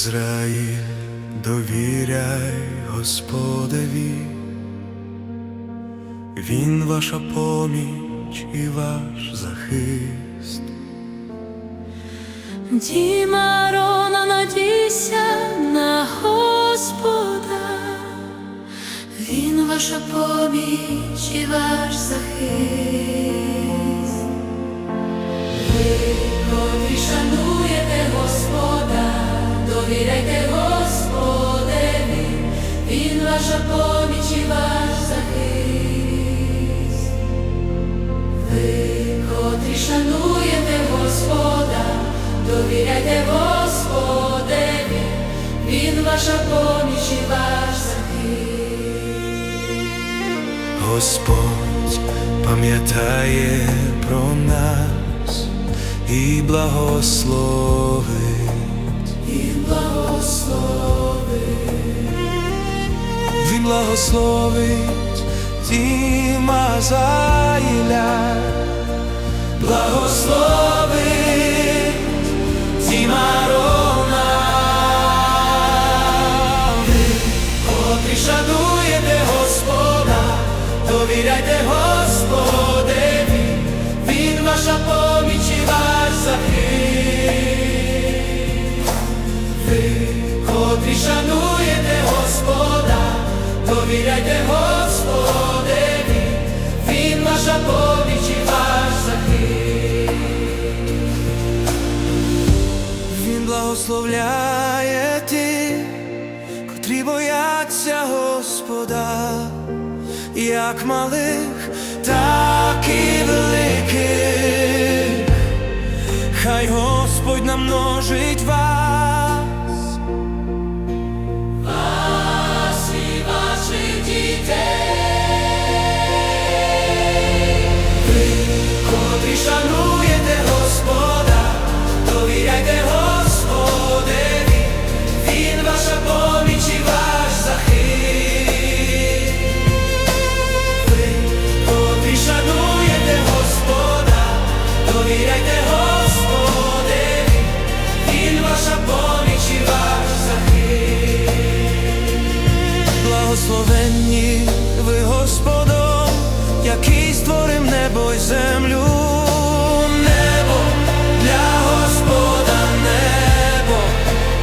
Ізраїль, довіряй Господеві, Він ваша поміч і ваш захист. Діма Рона, надійся на Господа, Він ваша поміч і ваш захист. Ви, котрі шануєте довіряйте Господеві, Він ваша поміч і ваш захист. Господь пам'ятає про нас і благословить. Він благословить. Він благословить Діма Зайля, благословить довіряйте Господеві, Він ваша поміч і ваш захист. Ви, котрі шануєте Господа, довіряйте Господеві, Він ваша поміч і ваш захист. Він благословляє тих, котрі бояться Господа, як малих, так і великих. Хай Господь намножить вас. Благословенні ви Господом, який створив небо й землю. Небо для Господа небо,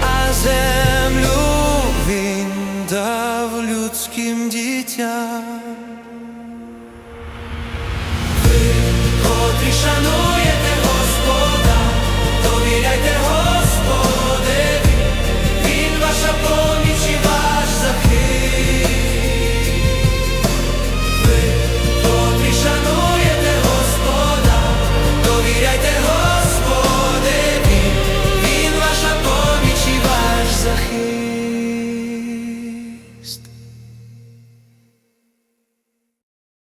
а землю він дав людським дітям.